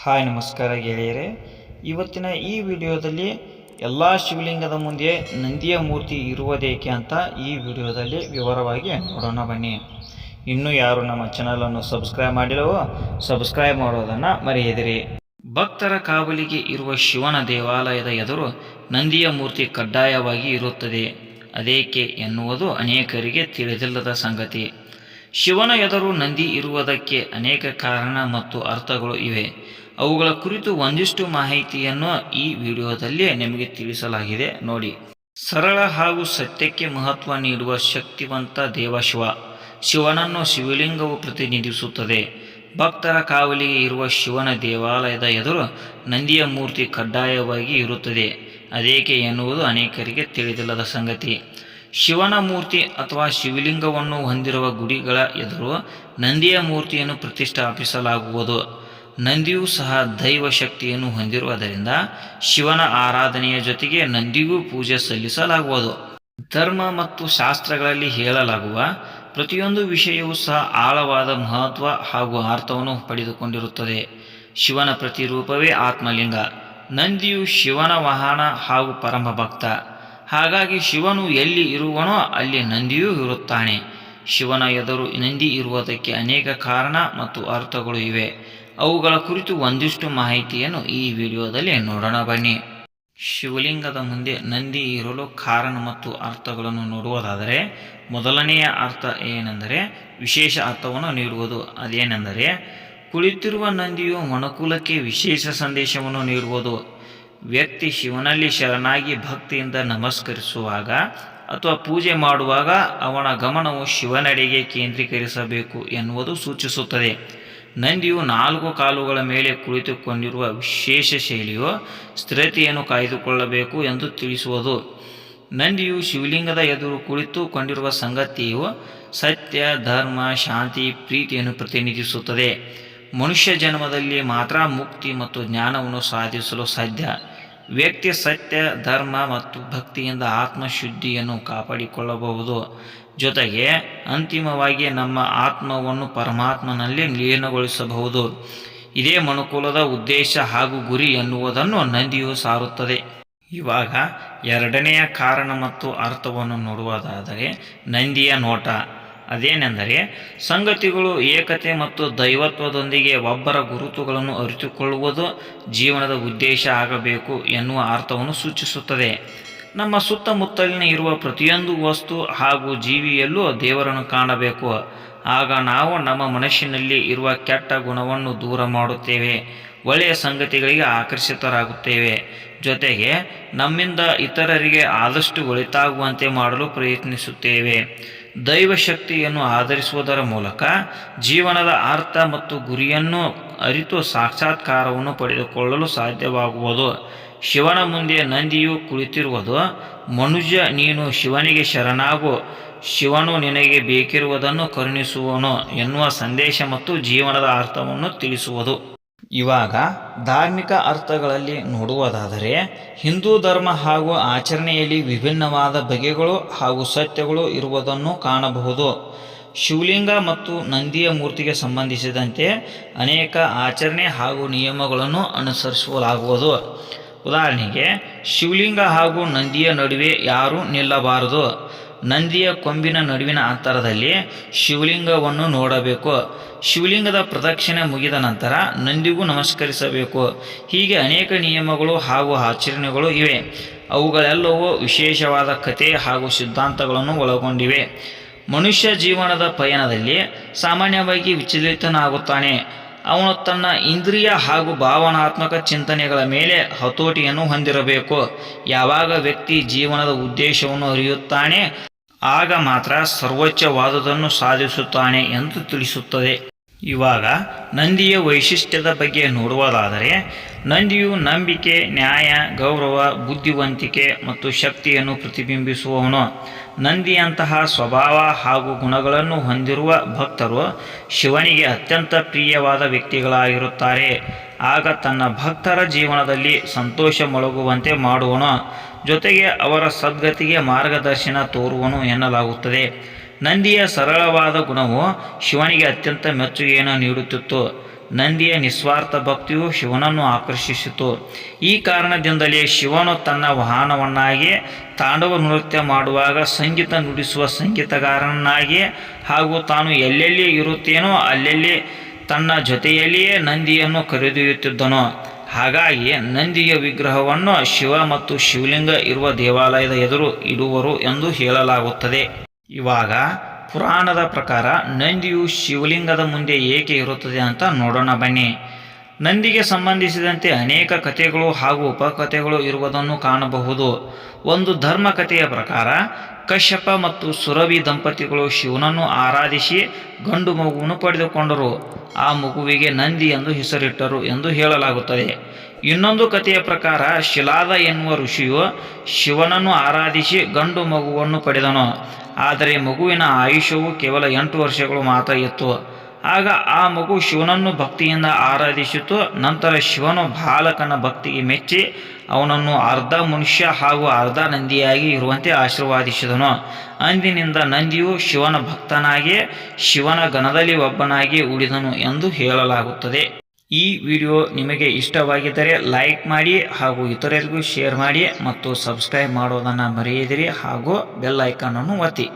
Hi, ನಮಸ್ಕಾರ ಗೆಳೆಯರೇ. ಇವತ್ತಿನ ಈ ವಿಡಿಯೋದಲ್ಲಿ ಎಲ್ಲ ಶಿವಲಿಂಗದ ಮುಂದೆ ನಂದಿಯ ಮೂರ್ತಿ ಇರುವುದೇಕೆ ಅಂತ ಈ ವಿಡಿಯೋದಲ್ಲಿ ವಿವರವಾಗಿ ನೋಡೋಣ ಬನ್ನಿ. ಇನ್ನೂ ಯಾರು ನಮ್ಮ ಚಾನಲನ್ನು ಸಬ್ಸ್ಕ್ರೈಬ್ ಮಾಡಿಲ್ಲವೋ ಸಬ್ಸ್ಕ್ರೈಬ್ ಮಾಡೋದನ್ನು ಮರೆಯದಿರಿ. ಭಕ್ತರ ಕಾವಲಿಗೆ ಇರುವ ಶಿವನ ದೇವಾಲಯದ ಎದುರು ನಂದಿಯ ಮೂರ್ತಿ ಕಡ್ಡಾಯವಾಗಿ ಇರುತ್ತದೆ. ಅದೇಕೆ ಎನ್ನುವುದು ಅನೇಕರಿಗೆ ತಿಳಿದಿಲ್ಲದ ಸಂಗತಿ. ಶಿವನ ಎದುರು ನಂದಿ ಇರುವುದಕ್ಕೆ ಅನೇಕ ಕಾರಣ ಮತ್ತು ಅರ್ಥಗಳು ಇವೆ. ಅವುಗಳ ಕುರಿತು ಒಂದಿಷ್ಟು ಮಾಹಿತಿಯನ್ನು ಈ ವಿಡಿಯೋದಲ್ಲಿ ನಿಮಗೆ ತಿಳಿಸಲಾಗಿದೆ. ನೋಡಿ. ಸರಳ ಹಾಗೂ ಸತ್ಯಕ್ಕೆ ಮಹತ್ವ ನೀಡುವ ಶಕ್ತಿವಂತ ದೇವ ಶಿವ ಶಿವನನ್ನು ಶಿವಲಿಂಗವು ಪ್ರತಿನಿಧಿಸುತ್ತದೆ. ಭಕ್ತರ ಕಾವಲಿಗೆ ಇರುವ ಶಿವನ ದೇವಾಲಯದ ಎದುರು ನಂದಿಯ ಮೂರ್ತಿ ಕಡ್ಡಾಯವಾಗಿ ಇರುತ್ತದೆ. ಅದೇಕೆ ಎನ್ನುವುದು ಅನೇಕರಿಗೆ ತಿಳಿದಿಲ್ಲದ ಸಂಗತಿ. ಶಿವನ ಮೂರ್ತಿ ಅಥವಾ ಶಿವಲಿಂಗವನ್ನು ಹೊಂದಿರುವ ಗುಡಿಗಳ ಎದುರು ನಂದಿಯ ಮೂರ್ತಿಯನ್ನು ಪ್ರತಿಷ್ಠಾಪಿಸಲಾಗುವುದು. ನಂದಿಯೂ ಸಹ ದೈವ ಶಕ್ತಿಯನ್ನು ಹೊಂದಿರುವುದರಿಂದ ಶಿವನ ಆರಾಧನೆಯ ಜೊತೆಗೆ ನಂದಿಗೂ ಪೂಜೆ ಸಲ್ಲಿಸಲಾಗುವುದು. ಧರ್ಮ ಮತ್ತು ಶಾಸ್ತ್ರಗಳಲ್ಲಿ ಹೇಳಲಾಗುವ ಪ್ರತಿಯೊಂದು ವಿಷಯವೂ ಸಹ ಆಳವಾದ ಮಹತ್ವ ಹಾಗೂ ಅರ್ಥವನ್ನು ಪಡೆದುಕೊಂಡಿರುತ್ತದೆ. ಶಿವನ ಪ್ರತಿರೂಪವೇ ಆತ್ಮಲಿಂಗ. ನಂದಿಯು ಶಿವನ ವಾಹನ ಹಾಗೂ ಪರಮ ಭಕ್ತ. ಹಾಗಾಗಿ ಶಿವನು ಎಲ್ಲಿ ಇರುವನೋ ಅಲ್ಲಿ ನಂದಿಯೂ ಇರುತ್ತಾನೆ. ಶಿವನ ಎದುರು ನಂದಿ ಇರುವುದಕ್ಕೆ ಅನೇಕ ಕಾರಣ ಮತ್ತು ಅರ್ಥಗಳು ಇವೆ. ಅವುಗಳ ಕುರಿತು ಒಂದಿಷ್ಟು ಮಾಹಿತಿಯನ್ನು ಈ ವಿಡಿಯೋದಲ್ಲಿ ನೋಡೋಣ ಬನ್ನಿ. ಶಿವಲಿಂಗದ ಮುಂದೆ ನಂದಿ ಇರಲು ಕಾರಣ ಮತ್ತು ಅರ್ಥಗಳನ್ನು ನೋಡುವುದಾದರೆ, ಮೊದಲನೆಯ ಅರ್ಥ ಏನೆಂದರೆ, ವಿಶೇಷ ಅರ್ಥವನ್ನು ನೀಡುವುದು. ಅದೇನೆಂದರೆ, ಕುಳಿತಿರುವ ನಂದಿಯು ಮನಕುಲಕ್ಕೆ ವಿಶೇಷ ಸಂದೇಶವನ್ನು ನೀಡುವುದು. ವ್ಯಕ್ತಿ ಶಿವನಲ್ಲಿ ಶರಣಾಗಿ ಭಕ್ತಿಯಿಂದ ನಮಸ್ಕರಿಸುವಾಗ ಅಥವಾ ಪೂಜೆ ಮಾಡುವಾಗ ಅವನ ಗಮನವು ಶಿವನಡೆಗೆ ಕೇಂದ್ರೀಕರಿಸಬೇಕು ಎನ್ನುವುದು ಸೂಚಿಸುತ್ತದೆ. ನಂದಿಯು ನಾಲ್ಕು ಕಾಲುಗಳ ಮೇಲೆ ಕುಳಿತುಕೊಂಡಿರುವ ವಿಶೇಷ ಶೈಲಿಯು ಸ್ಥಿರತೆಯನ್ನು ಕಾಯ್ದುಕೊಳ್ಳಬೇಕು ಎಂದು ತಿಳಿಸುವುದು. ನಂದಿಯು ಶಿವಲಿಂಗದ ಎದುರು ಕುಳಿತುಕೊಂಡಿರುವ ಸಂಗತಿಯು ಸತ್ಯ, ಧರ್ಮ, ಶಾಂತಿ, ಪ್ರೀತಿಯನ್ನು ಪ್ರತಿನಿಧಿಸುತ್ತದೆ. ಮನುಷ್ಯ ಜನ್ಮದಲ್ಲಿ ಮಾತ್ರ ಮುಕ್ತಿ ಮತ್ತು ಜ್ಞಾನವನ್ನು ಸಾಧಿಸಲು ಸಾಧ್ಯ. ವ್ಯಕ್ತಿ ಸತ್ಯ, ಧರ್ಮ ಮತ್ತು ಭಕ್ತಿಯಿಂದ ಆತ್ಮಶುದ್ಧಿಯನ್ನು ಕಾಪಾಡಿಕೊಳ್ಳಬಹುದು. ಜೊತೆಗೆ ಅಂತಿಮವಾಗಿ ನಮ್ಮ ಆತ್ಮವನ್ನು ಪರಮಾತ್ಮನಲ್ಲಿ ಲೀನಗೊಳಿಸಬಹುದು. ಇದೇ ಮನುಕುಲದ ಉದ್ದೇಶ ಹಾಗೂ ಗುರಿ ಎನ್ನುವುದನ್ನು ನಂದಿಯು ಸಾರುತ್ತದೆ. ಇವಾಗ ಎರಡನೆಯ ಕಾರಣ ಮತ್ತು ಅರ್ಥವನ್ನು ನೋಡುವುದಾದರೆ ನಂದಿಯ ನೋಟ. ಅದೇನೆಂದರೆ ಸಂಗತಿಗಳು ಏಕತೆ ಮತ್ತು ದೈವತ್ವದೊಂದಿಗೆ ಒಬ್ಬರ ಗುರುತುಗಳನ್ನು ಅರಿತುಕೊಳ್ಳುವುದು ಜೀವನದ ಉದ್ದೇಶ ಆಗಬೇಕು ಎನ್ನುವ ಅರ್ಥವನ್ನು ಸೂಚಿಸುತ್ತದೆ. ನಮ್ಮ ಸುತ್ತಮುತ್ತಲಿನ ಇರುವ ಪ್ರತಿಯೊಂದು ವಸ್ತು ಹಾಗೂ ಜೀವಿಯಲ್ಲೂ ದೇವರನ್ನು ಕಾಣಬೇಕು. ಆಗ ನಾವು ನಮ್ಮ ಮನಸ್ಸಿನಲ್ಲಿ ಇರುವ ಕೆಟ್ಟ ಗುಣವನ್ನು ದೂರ ಮಾಡುತ್ತೇವೆ. ಒಳ್ಳೆಯ ಸಂಗತಿಗಳಿಗೆ ಆಕರ್ಷಿತರಾಗುತ್ತೇವೆ. ಜೊತೆಗೆ ನಮ್ಮಿಂದ ಇತರರಿಗೆ ಆದಷ್ಟು ಒಳಿತಾಗುವಂತೆ ಮಾಡಲು ಪ್ರಯತ್ನಿಸುತ್ತೇವೆ. ದೈವ ಶಕ್ತಿಯನ್ನು ಆಧರಿಸುವುದರ ಮೂಲಕ ಜೀವನದ ಅರ್ಥ ಮತ್ತು ಗುರಿಯನ್ನು ಅರಿತು ಸಾಕ್ಷಾತ್ಕಾರವನ್ನು ಪಡೆದುಕೊಳ್ಳಲು ಸಾಧ್ಯವಾಗುವುದು. ಶಿವನ ಮುಂದೆ ನಂದಿಯು ಕುಳಿತಿರುವುದು ಮನುಜ ನೀನು ಶಿವನಿಗೆ ಶರಣಾಗು. ಶಿವನು ನಿನಗೆ ಬೇಕಿರುವುದನ್ನು ಕರುಣಿಸುವನು ಎನ್ನುವ ಸಂದೇಶ ಮತ್ತು ಜೀವನದ ಅರ್ಥವನ್ನು ತಿಳಿಸುವುದು. ಇವಾಗ ಧಾರ್ಮಿಕ ಅರ್ಥಗಳಲ್ಲಿ ನೋಡುವುದಾದರೆ, ಹಿಂದೂ ಧರ್ಮ ಹಾಗೂ ಆಚರಣೆಯಲ್ಲಿ ವಿಭಿನ್ನವಾದ ಬಗೆಗಳು ಹಾಗೂ ಸತ್ಯಗಳು ಇರುವುದನ್ನು ಕಾಣಬಹುದು. ಶಿವಲಿಂಗ ಮತ್ತು ನಂದಿಯ ಮೂರ್ತಿಗೆ ಸಂಬಂಧಿಸಿದಂತೆ ಅನೇಕ ಆಚರಣೆ ಹಾಗೂ ನಿಯಮಗಳನ್ನು ಅನುಸರಿಸಲಾಗುವುದು ಉದಾಹರಣೆಗೆ, ಶಿವಲಿಂಗ ಹಾಗೂ ನಂದಿಯ ನಡುವೆ ಯಾರೂ ನಿಲ್ಲಬಾರದು. ನಂದಿಯ ಕೊಂಬಿನ ನಡುವಿನ ಅಂತರದಲ್ಲಿ ಶಿವಲಿಂಗವನ್ನು ನೋಡಬೇಕು. ಶಿವಲಿಂಗದ ಪ್ರದಕ್ಷಿಣೆ ಮುಗಿದ ನಂತರ ನಂದಿಗೂ ನಮಸ್ಕರಿಸಬೇಕು. ಹೀಗೆ ಅನೇಕ ನಿಯಮಗಳು ಹಾಗೂ ಆಚರಣೆಗಳು ಇವೆ. ಅವುಗಳೆಲ್ಲವೂ ವಿಶೇಷವಾದ ಕಥೆ ಹಾಗೂ ಸಿದ್ಧಾಂತಗಳನ್ನು ಒಳಗೊಂಡಿವೆ. ಮನುಷ್ಯ ಜೀವನದ ಪಯಣದಲ್ಲಿ ಸಾಮಾನ್ಯವಾಗಿ ವಿಚಲಿತನಾಗುತ್ತಾನೆ. ಅವನು ತನ್ನ ಇಂದ್ರಿಯ ಹಾಗೂ ಭಾವನಾತ್ಮಕ ಚಿಂತನೆಗಳ ಮೇಲೆ ಹತೋಟಿಯನ್ನು ಹೊಂದಿರಬೇಕು. ಯಾವಾಗ ವ್ಯಕ್ತಿ ಜೀವನದ ಉದ್ದೇಶವನ್ನು ಅರಿಯುತ್ತಾನೆ ಆಗ ಮಾತ್ರ ಸರ್ವೋಚ್ಚವಾದುದನ್ನು ಸಾಧಿಸುತ್ತಾನೆ ಎಂದು ತಿಳಿಸುತ್ತದೆ. ಇವಾಗ ನಂದಿಯ ವೈಶಿಷ್ಟ್ಯದ ಬಗ್ಗೆ ನೋಡುವುದಾದರೆ, ನಂದಿಯು ನಂಬಿಕೆ, ನ್ಯಾಯ, ಗೌರವ, ಬುದ್ಧಿವಂತಿಕೆ ಮತ್ತು ಶಕ್ತಿಯನ್ನು ಪ್ರತಿಬಿಂಬಿಸುವವನು. ನಂದಿಯಂತಹ ಸ್ವಭಾವ ಹಾಗೂ ಗುಣಗಳನ್ನು ಹೊಂದಿರುವ ಭಕ್ತರು ಶಿವನಿಗೆ ಅತ್ಯಂತ ಪ್ರಿಯವಾದ ವ್ಯಕ್ತಿಗಳಾಗಿರುತ್ತಾರೆ. ಆಗ ತನ್ನ ಭಕ್ತರ ಜೀವನದಲ್ಲಿ ಸಂತೋಷ ಮೊಳಗುವಂತೆ ಮಾಡುವನು. ಜೊತೆಗೆ ಅವರ ಸದ್ಗತಿಗೆ ಮಾರ್ಗದರ್ಶನ ತೋರುವನು ಎನ್ನಲಾಗುತ್ತದೆ. ನಂದಿಯ ಸರಳವಾದ ಗುಣವು ಶಿವನಿಗೆ ಅತ್ಯಂತ ಮೆಚ್ಚುಗೆಯನ್ನು ನೀಡುತ್ತಿತ್ತು. ನಂದಿಯ ನಿಸ್ವಾರ್ಥ ಭಕ್ತಿಯು ಶಿವನನ್ನು ಆಕರ್ಷಿಸಿತು. ಈ ಕಾರಣದಿಂದಲೇ ಶಿವನು ತನ್ನ ವಾಹನವನ್ನಾಗಿ, ತಾಂಡವ ನೃತ್ಯ ಮಾಡುವಾಗ ಸಂಗೀತ ನುಡಿಸುವ ಸಂಗೀತಗಾರನನ್ನಾಗಿ ಹಾಗೂ ತಾನು ಎಲ್ಲೆಲ್ಲಿ ಇರುತ್ತೇನೋ ಅಲ್ಲೆಲ್ಲಿ ತನ್ನ ಜೊತೆಯಲ್ಲಿಯೇ ನಂದಿಯನ್ನು ಕರೆದೊಯ್ಯುತ್ತಿದ್ದನು. ಹಾಗಾಗಿ ನಂದಿಯ ವಿಗ್ರಹವನ್ನು ಶಿವ ಮತ್ತು ಶಿವಲಿಂಗ ಇರುವ ದೇವಾಲಯದ ಎದುರು ಇಡುವರು ಎಂದು ಹೇಳಲಾಗುತ್ತದೆ. ಇವಾಗ ಪುರಾಣದ ಪ್ರಕಾರ ನಂದಿಯು ಶಿವಲಿಂಗದ ಮುಂದೆ ಏಕೆ ಇರುತ್ತದೆ ಅಂತ ನೋಡೋಣ ಬನ್ನಿ. ನಂದಿಗೆ ಸಂಬಂಧಿಸಿದಂತೆ ಅನೇಕ ಕಥೆಗಳು ಹಾಗೂ ಉಪಕಥೆಗಳು ಇರುವುದನ್ನು ಕಾಣಬಹುದು. ಒಂದು ಧರ್ಮ ಕಥೆಯ ಪ್ರಕಾರ, ಕಶ್ಯಪ ಮತ್ತು ಸುರಭಿ ದಂಪತಿಗಳು ಶಿವನನ್ನು ಆರಾಧಿಸಿ ಗಂಡು ಮಗುವನ್ನು ಪಡೆದುಕೊಂಡರು. ಆ ಮಗುವಿಗೆ ನಂದಿ ಎಂದು ಹೆಸರಿಟ್ಟರು ಎಂದು ಹೇಳಲಾಗುತ್ತದೆ. ಇನ್ನೊಂದು ಕಥೆಯ ಪ್ರಕಾರ, ಶಿಲಾದ ಎನ್ನುವ ಋಷಿಯು ಶಿವನನ್ನು ಆರಾಧಿಸಿ ಗಂಡು ಮಗುವನ್ನು ಪಡೆದನು. ಆದರೆ ಮಗುವಿನ ಆಯುಷ್ಯವು ಕೇವಲ ಎಂಟು ವರ್ಷಗಳು ಮಾತ್ರ ಇತ್ತು. ಆಗ ಆ ಮಗು ಶಿವನನ್ನು ಭಕ್ತಿಯಿಂದ ಆರಾಧಿಸಿತು. ನಂತರ ಶಿವನು ಬಾಲಕನ ಭಕ್ತಿಗೆ ಮೆಚ್ಚಿ ಅವನನ್ನು ಅರ್ಧ ಮನುಷ್ಯ ಹಾಗೂ ಅರ್ಧ ನಂದಿಯಾಗಿ ಇರುವಂತೆ ಆಶೀರ್ವಾದಿಸಿದನು. ಅಂದಿನಿಂದ ನಂದಿಯು ಶಿವನ ಭಕ್ತನಾಗಿ ಶಿವನ ಗಣದಲ್ಲಿ ಒಬ್ಬನಾಗಿ ಉಳಿದನು ಎಂದು ಹೇಳಲಾಗುತ್ತದೆ. ಈ ವಿಡಿಯೋ ನಿಮಗೆ ಇಷ್ಟವಾಗಿದ್ದರೆ ಲೈಕ್ ಮಾಡಿ ಹಾಗೂ ಇತರರಿಗೂ ಶೇರ್ ಮಾಡಿ ಮತ್ತು ಸಬ್ಸ್ಕ್ರೈಬ್ ಮಾಡೋದನ್ನು ಮರೆಯದಿರಿ ಹಾಗೂ ಬೆಲ್ ಐಕಾನನ್ನು ಒತ್ತಿ.